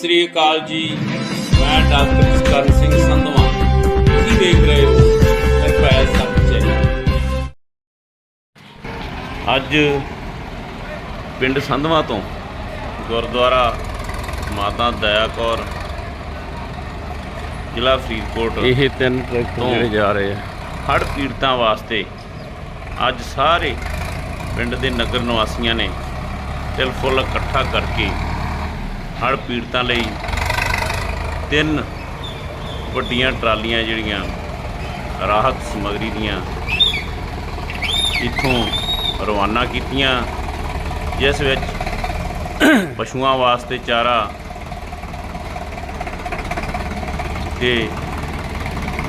ਸ੍ਰੀ ਅਕਾਲ ਜੀ। ਮੈਂ ਡਾਕਟਰ ਜਸਕਰਨ ਸਿੰਘ ਸੰਧਵਾ। ਤੁਸੀਂ ਦੇਖ ਰਹੇ ਹੋ ਸੱਚ ਚੈਨਲ। ਅੱਜ ਪਿੰਡ ਸੰਧਵਾ ਤੋਂ ਗੁਰਦੁਆਰਾ ਮਾਤਾ ਦਇਆ ਕੌਰ ਜ਼ਿਲ੍ਹਾ ਫਰੀਦਕੋਟ ਇਹ ਤਿੰਨ ਟਰੈਕਟਰ ਜਿਹੜੇ ਜਾ ਰਹੇ ਆ। ਹੜ੍ਹ ਪੀੜਤਾਂ ਵਾਸਤੇ ਅੱਜ ਸਾਰੇ ਪਿੰਡ ਦੇ ਨਗਰ ਨਿਵਾਸੀਆਂ ਨੇ ਤਿਲ ਫੁੱਲ ਇਕੱਠਾ ਕਰਕੇ ਹੜ੍ਹ ਪੀੜਤਾਂ ਲਈ ਤਿੰਨ ਵੱਡੀਆਂ ਟਰਾਲੀਆਂ ਜਿਹੜੀਆਂ ਰਾਹਤ ਸਮੱਗਰੀ ਦੀਆਂ ਇੱਥੋਂ ਰਵਾਨਾ ਕੀਤੀਆਂ, ਜਿਸ ਵਿੱਚ ਪਸ਼ੂਆਂ ਵਾਸਤੇ ਚਾਰਾ ਤੇ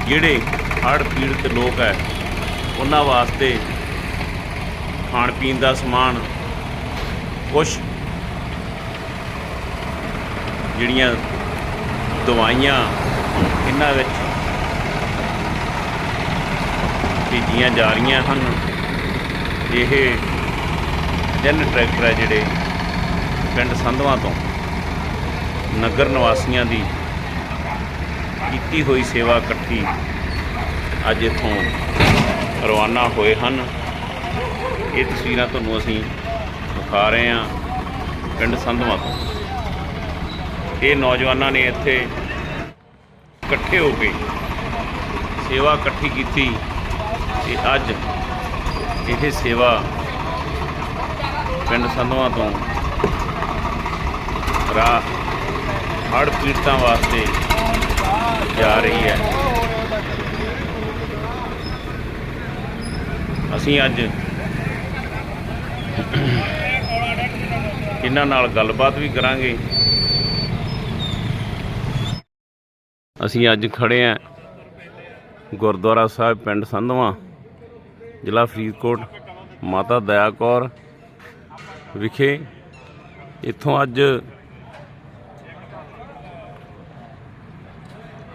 ਜਿਹੜੇ ਹੜ੍ਹ ਪੀੜਤ ਲੋਕ ਹੈ, ਉਹਨਾਂ ਵਾਸਤੇ ਖਾਣ ਪੀਣ ਦਾ ਸਮਾਨ ਕੁਛ ਜਿਹੜੀਆਂ ਦਵਾਈਆਂ ਇਹਨਾਂ ਵਿੱਚ ਭੇਜੀਆਂ ਜਾ ਰਹੀਆਂ ਹਨ, ਇਹ ਤਿੰਨ ਟਰੈਕਟਰ ਹੈ ਜਿਹੜੇ ਪਿੰਡ ਸੰਧਵਾ ਤੋਂ ਨਗਰ ਨਿਵਾਸੀਆਂ ਦੀ ਕੀਤੀ ਹੋਈ ਸੇਵਾ ਇਕੱਠੀ ਅੱਜ ਇੱਥੋਂ ਰਵਾਨਾ ਹੋਏ ਹਨ। ਇਹ ਤਸਵੀਰਾਂ ਤੁਹਾਨੂੰ ਅਸੀਂ ਦਿਖਾ ਰਹੇ ਹਾਂ ਪਿੰਡ ਸੰਧਵਾ ਤੋਂ। ਇਹ ਨੌਜਵਾਨਾਂ ਨੇ ਇੱਥੇ ਇਕੱਠੇ ਹੋ ਕੇ ਸੇਵਾ ਇਕੱਠੀ ਕੀਤੀ ਤੇ ਅੱਜ ਇਹ ਸੇਵਾ ਪਿੰਡ ਸੰਧਵਾ ਤੋਂ ਰਾਹ ਹੜ੍ਹ ਪੀੜਤਾਂ ਵਾਸਤੇ ਜਾ ਰਹੀ ਹੈ। ਅਸੀਂ ਅੱਜ ਇਹਨਾਂ ਨਾਲ ਗੱਲਬਾਤ ਵੀ ਕਰਾਂਗੇ। ਅਸੀਂ ਅੱਜ ਖੜੇ ਆਂ ਗੁਰਦੁਆਰਾ ਸਾਹਿਬ ਪਿੰਡ ਸੰਧਵਾ, ਜ਼ਿਲ੍ਹਾ ਫਰੀਦਕੋਟ, ਮਾਤਾ ਦਇਆ ਕੌਰ ਵਿਖੇ। ਇੱਥੋਂ ਅੱਜ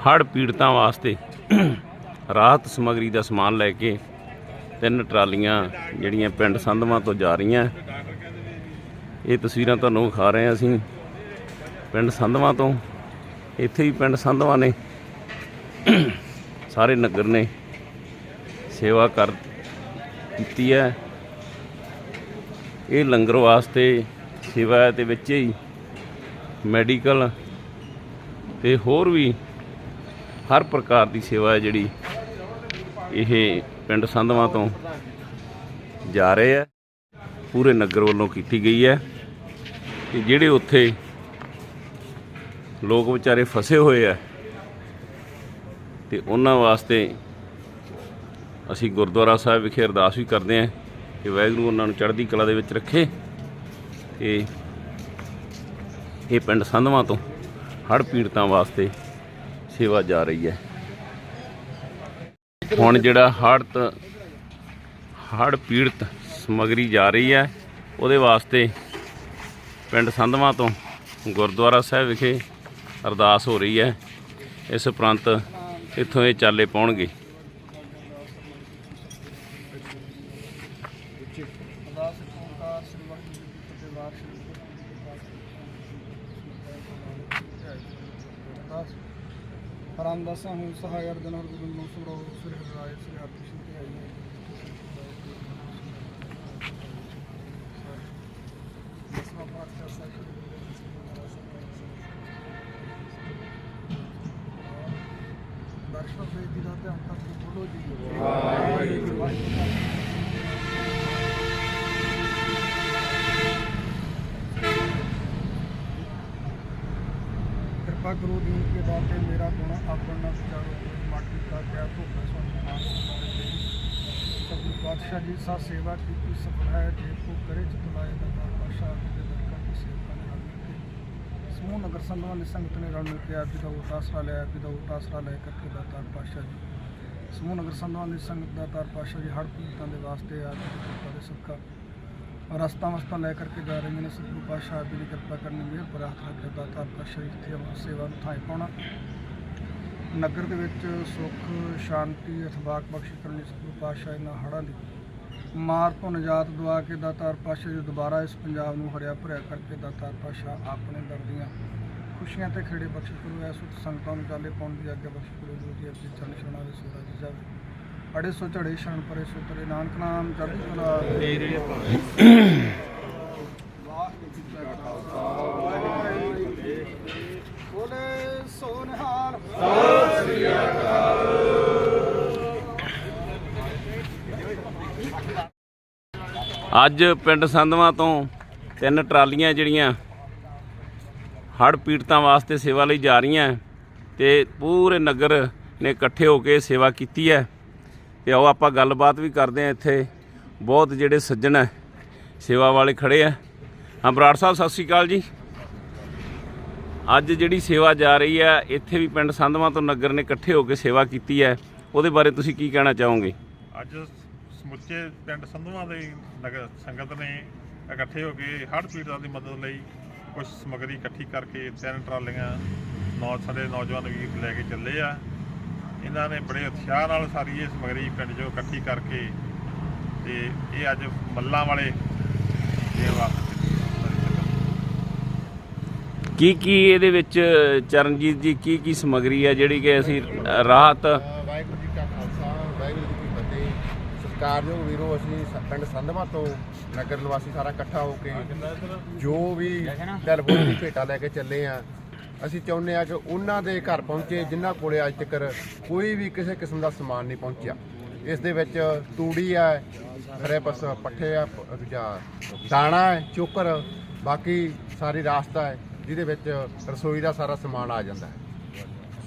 ਹੜ੍ਹ ਪੀੜਤਾਂ ਵਾਸਤੇ ਰਾਹਤ ਸਮੱਗਰੀ ਦਾ ਸਮਾਨ ਲੈ ਕੇ ਤਿੰਨ ਟਰਾਲੀਆਂ ਜਿਹੜੀਆਂ ਪਿੰਡ ਸੰਧਵਾ ਤੋਂ ਜਾ ਰਹੀਆਂ। ਇਹ ਤਸਵੀਰਾਂ ਤੁਹਾਨੂੰ ਵਿਖਾ ਰਹੇ ਹਾਂ ਅਸੀਂ ਪਿੰਡ ਸੰਧਵਾ ਤੋਂ। ਇੱਥੇ ਵੀ ਪਿੰਡ ਸੰਧਵਾ ਨੇ। ਸਾਰੇ ਨਗਰ ਨੇ ਸੇਵਾ ਕਰ ਕੀਤੀ ਹੈ। ਇਹ ਲੰਗਰ ਵਾਸਤੇ ਸੇਵਾ ਦੇ ਵਿੱਚ ਹੀ ਮੈਡੀਕਲ ਤੇ ਹੋਰ ਵੀ ਹਰ ਪ੍ਰਕਾਰ ਦੀ ਸੇਵਾ ਹੈ ਜਿਹੜੀ ਇਹ ਪਿੰਡ ਸੰਧਵਾ ਤੋਂ ਜਾ ਰਹੇ ਹੈ। ਪੂਰੇ ਨਗਰ ਵੱਲੋਂ ਕੀਤੀ ਗਈ ਹੈ ਤੇ ਜਿਹੜੇ ਉੱਥੇ ਲੋਕ ਵਿਚਾਰੇ ਫਸੇ ਹੋਏ ਆ ਤੇ ਉਹਨਾਂ ਵਾਸਤੇ ਅਸੀਂ ਗੁਰਦੁਆਰਾ ਸਾਹਿਬ ਵਿਖੇ ਅਰਦਾਸ ਵੀ ਕਰਦੇ ਹਾਂ ਕਿ ਵਾਹਿਗੁਰੂ ਉਹਨਾਂ ਨੂੰ ਚੜ੍ਹਦੀ ਕਲਾ ਦੇ ਵਿੱਚ ਰੱਖੇ ਤੇ ਇਹ ਪਿੰਡ ਸੰਧਵਾ ਤੋਂ ਹੜ੍ਹ ਪੀੜਤਾਂ ਵਾਸਤੇ ਸੇਵਾ ਜਾ ਰਹੀ ਹੈ। ਹੁਣ ਜਿਹੜਾ ਹੜ੍ਹ ਹੜ੍ਹ ਪੀੜਤ ਸਮਗਰੀ ਜਾ ਰਹੀ ਹੈ, ਉਹਦੇ ਵਾਸਤੇ ਪਿੰਡ ਸੰਧਵਾ ਤੋਂ ਗੁਰਦੁਆਰਾ ਸਾਹਿਬ ਵਿਖੇ ਅਰਦਾਸ ਹੋ ਰਹੀ ਹੈ। ਇਸ ਉਪਰੰਤ ਇੱਥੋਂ ਇਹ ਚਾਲੇ ਪਾਉਣਗੇ। ਅਰਦਾਸ ਹੂੰ ਸਹਾਇ ਅਰਜਨ ਹਰ ਗੁਰੂ ਨੂੰ ਸੁਰੋ ਸ੍ਰੀ ਹਰਿ ਸ੍ਰੀ ਆਰਤੀ ਸ਼ੁਤੀ ਆਈ ਦਸਵਾਂ ਪਾਤਸ਼ਾਹ ਸਾਹਿਬ ਸ੍ਰੀ ਗੁਰੂ ਗੋਬਿੰਦ ਸਿੰਘ ਜੀ ਮਹਾਰਾਜ ਸਾਹਿਬ ਦਰਸ਼ਨ ਬੇਦੀ ਦਾ ਧਿਆਨ ਕਰਕੇ ਬੋਲੋ ਜੀ ਵਾਹਿਗੁਰੂ ਕਿਰਪਾ ਕਰੋ ਦੀਨ ਕੇ ਦਾਤੇ ਮੇਰਾ ਗੁਣ ਆਪਨ ਨਾ ਮਾਟੀ ਦਾ ਕਿਆ ਧੋਖਾ ਸੁਣ ਮਾਨ ਪਾਤਸ਼ਾਹ ਜੀ ਸਾ ਸੇਵਾ ਕੀਤੀ, ਸਫਲ ਜੇ ਕੋ ਕਰੇ ਚਿਤ ਦਾ ਪਾਤਸ਼ਾਹ ਜੀ ਦੇ ਦਰਕਾਰ ਦੀ ਸੇਵਾ ਨਾਲ ਰਲ ਸਮੂਹ ਨਗਰ ਸੰਗਵਾਂ ਦੀ ਸੰਗਤ ਨੇ ਰਲ ਮਿਲ ਕੇ ਆਪ ਜੀ ਦਾ ਉਤਾਸਰਾ ਲਿਆ, ਆਪ ਜੀ ਦਾ ਉਤਾਸਰਾ ਲੈ ਕਰਕੇ ਦਾਤਾਰ ਪਾਤਸ਼ਾਹ ਜੀ। ਸਮੂਹ ਨਗਰ ਸੰਗਵਾਂ ਦੀ ਸੰਗਤ ਦਾ ਤਾਰ ਪਾਤਸ਼ਾਹ ਜੀ ਹੜ੍ਹ ਪੀੜਤਾਂ ਦੇ ਵਾਸਤੇ ਆਪ ਜੀ ਦੀ ਕਿਰਪਾ ਦੇ ਸਦਕਾ ਰਸਤਾ ਵਸਤਾ ਲੈ ਕਰਕੇ ਜਾ ਰਹੇ ਨੇ। ਸਤਿਗੁਰੂ ਪਾਤਸ਼ਾਹ ਆਪ ਜੀ ਦੀ ਕਿਰਪਾ ਕਰਨੀ ਮੇਰੇ ਪਰ ਹੱਥ ਰੱਖ ਕੇ ਦਾਤਾਰ ਪਾਤਸ਼ਾਹ ਜੀ ਇੱਥੇ ਆਪਣੀ ਸੇਵਾ ਨੂੰ ਥਾਂ ਪਾਉਣਾ। ਨਗਰ ਦੇ ਵਿੱਚ ਸੁੱਖ, ਸ਼ਾਂਤੀ ਅਥਵਾਕ ਬਖਸ਼ੀ ਕਰਨ ਲਈ ਸਤਿਗੁਰੂ ਪਾਤਸ਼ਾਹ ਇਹਨਾਂ ਹੜ੍ਹਾਂ ਦੀ ਮਾਰ ਤੋਂ ਨਿਜਾਤ ਦਵਾ ਕੇ ਦਾਤਾਰ ਪਾਤਸ਼ਾਹ ਜੀ ਦੁਬਾਰਾ ਇਸ ਪੰਜਾਬ ਨੂੰ ਹਰਿਆ ਭਰਿਆ ਕਰਕੇ ਦਾਤਾਰ ਪਾਤਸ਼ਾਹ ਆਪਣੇ ਦਰਦੀਆਂ ਖੁਸ਼ੀਆਂ ਤੇ ਖੇੜੇ ਬਖਸ਼ ਕਰੋ ਐਸ ਉਤ ਸੰਗਤਾਂ ਨੂੰ ਚਾਲੇ ਪਾਉਣ ਦੀ ਆਗਿਆ ਬਖਸ਼ ਕਰੋ ਜੋ ਜੀ ਅੱਗੇ ਚਰਨ ਛਣਾ ਦੇ ਸੋਰਾ ਜੀ ਜਾਵੇ ਅੜੇ ਸੋ ਝੜੇ ਸ਼ਰਨ ਪਰੇ ਸੋ ਤਰੇ ਨਾਨਕ ਨਾਮ ਚੜ੍ਹਦੀ ਕਲਾ ਤੇਰੇ ਵਾਹਿਗੁਰੂ ਜੀ ਕਾ ਖਾਲਸਾ ਵਾਹਿਗੁਰੂ ਜੀ ਕੀ ਫਤਿਹ ਬੋਲੇ ਸੋ ਨਿਹਾਲ ਅੱਜ ਪਿੰਡ ਸੰਧਵਾ ਤੋਂ ਤਿੰਨ ਟਰਾਲੀਆਂ ਜਿਹੜੀਆਂ ਹੜ੍ਹ ਪੀੜਤਾਂ ਵਾਸਤੇ ਸੇਵਾ ਲਈ ਜਾ ਰਹੀਆਂ ਤੇ ਪੂਰੇ ਨਗਰ ਨੇ ਇਕੱਠੇ ਹੋ ਕੇ ਸੇਵਾ ਕੀਤੀ ਹੈ। ਤੇ ਆਓ ਆਪਾਂ ਗੱਲਬਾਤ ਵੀ ਕਰਦੇ ਹਾਂ ਇੱਥੇ। ਬਹੁਤ ਜਿਹੜੇ ਸੱਜਣ ਹੈ, ਸੇਵਾ ਵਾਲੇ ਖੜੇ ਆ ਹਾਂ, ਬਰਾੜ ਸਾਹਿਬ, ਸਤਿ ਸ਼੍ਰੀ ਅਕਾਲ ਜੀ। ਅੱਜ ਜਿਹੜੀ ਸੇਵਾ ਜਾ ਰਹੀ ਹੈ, ਇੱਥੇ ਵੀ ਪਿੰਡ ਸੰਧਵਾ ਤੋਂ ਨਗਰ ਨੇ ਇਕੱਠੇ ਹੋ ਕੇ ਸੇਵਾ ਕੀਤੀ ਹੈ। ਉਹਦੇ ਬਾਰੇ ਤੁਸੀਂ ਕੀ ਕਹਿਣਾ ਚਾਹੋਗੇ? ਅੱਜ ਸਮੁੱਚੇ ਪਿੰਡ ਸੰਧਵਾ ਦੇ ਨਗਰ ਸੰਗਤ ਨੇ ਇਕੱਠੇ ਹੋ ਕੇ ਹੜ੍ਹ ਪੀੜਤਾਂ ਦੀ ਮਦਦ ਲਈ ਕੁਝ ਸਮੱਗਰੀ ਇਕੱਠੀ ਕਰਕੇ ਤਿੰਨ ਟਰਾਲੀਆਂ ਨੌ ਸਾਡੇ ਨੌਜਵਾਨ ਵੀਰ ਲੈ ਕੇ ਚੱਲੇ ਆ। ਇਹਨਾਂ ਨੇ ਬੜੇ ਉਤਸ਼ਾਹ ਨਾਲ ਸਾਰੀ ਇਹ ਸਮੱਗਰੀ ਪਿੰਡ 'ਚੋਂ ਇਕੱਠੀ ਕਰਕੇ ਤੇ ਇਹ ਅੱਜ ਮੱਲਾਂ ਵਾਲੇ ਦੇਣ ਵਾਸਤੇ ਕੀ ਕੀ ਇਹਦੇ ਵਿੱਚ ਚਰਨਜੀਤ ਜੀ ਕੀ ਕੀ ਸਮਗਰੀ ਹੈ ਜਿਹੜੀ ਕਿ ਅਸੀਂ ਰਾਹਤ ਵਾਹਿਗੁਰੂ ਜੀ ਕਾ ਖਾਲਸਾ ਵਾਹਿਗੁਰੂ ਜੀ ਕੀ ਫਤਿਹ ਸਤਿਕਾਰਯੋਗ ਵੀਰੋ, ਅਸੀਂ ਸ- ਪਿੰਡ ਸੰਧਵਾ ਤੋਂ ਨਗਰ ਨਿਵਾਸੀ ਸਾਰਾ ਇਕੱਠਾ ਹੋ ਕੇ ਜੋ ਵੀ ਟੈਲੀਫੋਨ ਦੀ ਭੇਟਾ ਲੈ ਕੇ ਚੱਲੇ ਆ, ਅਸੀਂ ਚਾਹੁੰਦੇ ਆ ਕਿ ਉਹਨਾਂ ਦੇ ਘਰ ਪਹੁੰਚੇ, ਜਿਨ੍ਹਾਂ ਕੋਲੇ ਅੱਜ ਤੱਕ ਕੋਈ ਵੀ ਕਿਸੇ ਕਿਸਮ ਦਾ ਸਮਾਨ ਨਹੀਂ ਪਹੁੰਚਿਆ। ਇਸ ਦੇ ਵਿੱਚ ਤੂੜੀ ਆ ਖਰੇ ਬਸ ਪੱਠੇ ਆ, ਪ- ਦੂਜਾ ਦਾਣਾ ਹੈ, ਚੋਕਰ, ਬਾਕੀ ਸਾਰੀ ਰਾਸਤਾ ਹੈ, ਜਿਹਦੇ ਵਿੱਚ ਰਸੋਈ ਦਾ ਸਾਰਾ ਸਮਾਨ ਆ ਜਾਂਦਾ ਹੈ।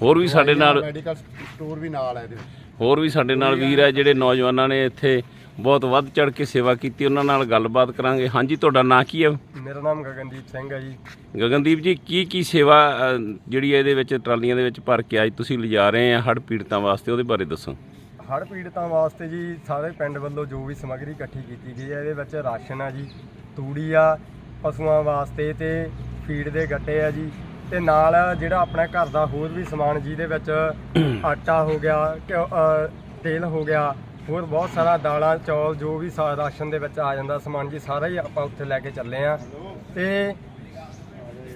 ਹੋਰ ਵੀ ਸਾਡੇ ਨਾਲ ਮੈਡੀਕਲ ਸਟੋਰ ਵੀ ਨਾਲ ਹੈ ਇਹਦੇ। ਵਿੱਚ ਹੋਰ ਵੀ ਸਾਡੇ ਨਾਲ ਵੀਰ ਹੈ ਜਿਹੜੇ ਨੌਜਵਾਨਾਂ ਨੇ ਇੱਥੇ ਬਹੁਤ ਵੱਧ ਚੜ ਕੇ ਸੇਵਾ ਕੀਤੀ ਉਹਨਾਂ ਨਾਲ ਗੱਲਬਾਤ ਕਰਾਂਗੇ। ਹਾਂਜੀ ਤੁਹਾਡਾ ਨਾਂ ਕੀ ਹੈ? ਮੇਰਾ ਨਾਮ ਗਗਨਦੀਪ ਸਿੰਘ ਹੈ ਜੀ। ਗਗਨਦੀਪ ਜੀ ਕੀ ਕੀ ਸੇਵਾ ਅ, ਜਿਹੜੀ ਇਹਦੇ ਵਿੱਚ ਟਰਾਲੀਆਂ ਦੇ ਵਿੱਚ ਭਰ ਕੇ ਅੱਜ ਤੁਸੀਂ ਲਿਜਾ ਰਹੇ ਆ ਹੜ੍ਹ ਪੀੜਤਾਂ ਵਾਸਤੇ ਉਹਦੇ ਬਾਰੇ ਦੱਸੋ। ਹੜ੍ਹ ਪੀੜਤਾਂ ਵਾਸਤੇ ਜੀ ਸਾਰੇ ਪਿੰਡ ਵੱਲੋਂ ਜੋ ਵੀ ਸਮੱਗਰੀ ਇਕੱਠੀ ਕੀਤੀ ਗਈ ਹੈ ਇਹਦੇ ਵਿੱਚ ਰਾਸ਼ਨ ਆ ਜੀ ਤੂੜੀ ਆ ਪਸ਼ੂਆਂ ਵਾਸਤੇ ਤੇ ਫੀਡ ਦੇ ਗੱਟੇ ਆ ਜੀ। ਤੇ ਨਾਲ ਜਿਹੜਾ ਆਪਣੇ ਘਰ ਦਾ ਹੋਰ ਵੀ ਸਮਾਨ ਜਿਹਦੇ ਵਿੱਚ ਆਟਾ ਹੋ ਗਿਆ ਘਿਓ, ਤੇਲ ਹੋ ਗਿਆ ਹੋਰ ਬਹੁਤ ਸਾਰਾ ਦਾਲਾਂ ਚੌਲ ਜੋ ਵੀ ਸਾ- ਰਾਸ਼ਨ ਦੇ ਵਿੱਚ ਆ ਜਾਂਦਾ ਸਮਾਨ ਜੀ ਸਾਰਾ ਹੀ ਆਪਾਂ ਉੱਥੇ ਲੈ ਕੇ ਚੱਲੇ ਆ ਤੇ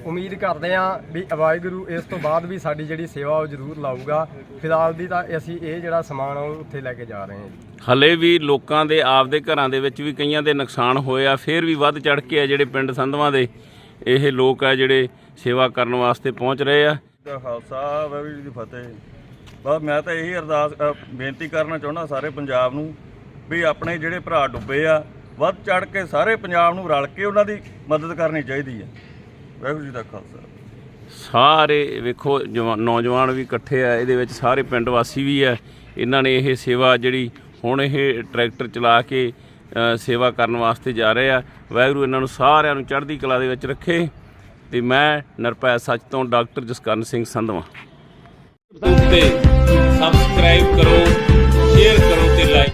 ਉਮੀਦ ਕਰਦੇ ਹਾਂ ਵੀ ਵਾਹਿਗੁਰੂ ਇਸ ਤੋਂ ਬਾਅਦ ਵੀ ਸਾਡੀ ਜਿਹੜੀ ਸੇਵਾ ਉਹ ਜ਼ਰੂਰ ਲਾਊਗਾ। ਫਿਲਹਾਲ ਦੀ ਤਾਂ ਅਸੀਂ ਇਹ ਜਿਹੜਾ ਸਮਾਨ ਉਹ ਉੱਥੇ ਲੈ ਕੇ ਜਾ ਰਹੇ ਹਾਂ ਜੀ। ਹਲੇ ਵੀ ਲੋਕਾਂ ਦੇ ਆਪਦੇ ਘਰਾਂ ਦੇ ਵਿੱਚ ਵੀ ਕਈਆਂ ਦੇ ਨੁਕਸਾਨ ਹੋਇਆ ਫਿਰ ਵੀ ਵੱਧ ਚੜ ਕੇ ਆ ਜਿਹੜੇ ਪਿੰਡ ਸੰਧਵਾਂ ਦੇ। ਇਹ ਲੋਕ ਆ ਜਿਹੜੇ ਸੇਵਾ ਕਰਨ ਵਾਸਤੇ ਪਹੁੰਚ ਰਹੇ ਆ। ਦਾ ਖਾਲਸਾ ਵਾਹਿਗੁਰੂ ਜੀ ਦੀ ਫਤਿਹ। ਬਸ ਮੈਂ ਤਾਂ ਇਹੀ ਅਰਦਾਸ ਅ, ਬੇਨਤੀ ਕਰਨਾ ਚਾਹੁੰਦਾ ਸਾਰੇ ਪੰਜਾਬ ਨੂੰ ਵੀ ਆਪਣੇ ਜਿਹੜੇ ਭਰਾ ਡੁੱਬੇ ਆ ਵੱਧ ਚੜ ਕੇ ਸਾਰੇ ਪੰਜਾਬ ਨੂੰ ਰਲ ਕੇ ਉਹਨਾਂ ਦੀ ਮਦਦ ਕਰਨੀ ਚਾਹੀਦੀ ਹੈ ਵਾਹਿਗੁਰੂ ਜੀ ਦਾ ਖਾਲਸਾ। ਸਾਰੇ ਵੇਖੋ ਜਵਾ- ਨੌਜਵਾਨ ਵੀ ਇਕੱਠੇ ਆ ਇਹਦੇ ਵਿੱਚ ਸਾਰੇ ਪਿੰਡ ਵਾਸੀ ਵੀ ਆ। ਇਹਨਾਂ ਨੇ ਇਹ ਸੇਵਾ ਜਿਹੜੀ ਹੁਣ ਇਹ ਟਰੈਕਟਰ ਚਲਾ ਕੇ ਸੇਵਾ ਕਰਨ ਵਾਸਤੇ ਜਾ ਰਹੇ ਆ। ਵਾਹਿਗੁਰੂ ਇਹਨਾਂ ਨੂੰ ਸਾਰਿਆਂ ਨੂੰ ਚੜ੍ਹਦੀ ਕਲਾ ਦੇ ਵਿੱਚ ਰੱਖੇ ਤੇ ਮੈਂ ਨਿਰਪੈ ਸੱਚ ਤੋਂ ਡਾਕਟਰ ਜਸਕਰਨ ਸਿੰਘ ਸੰਧਵਾ। ਤੇ ਸਬਸਕ੍ਰਾਈਬ ਕਰੋ ਸ਼ੇਅਰ ਕਰੋ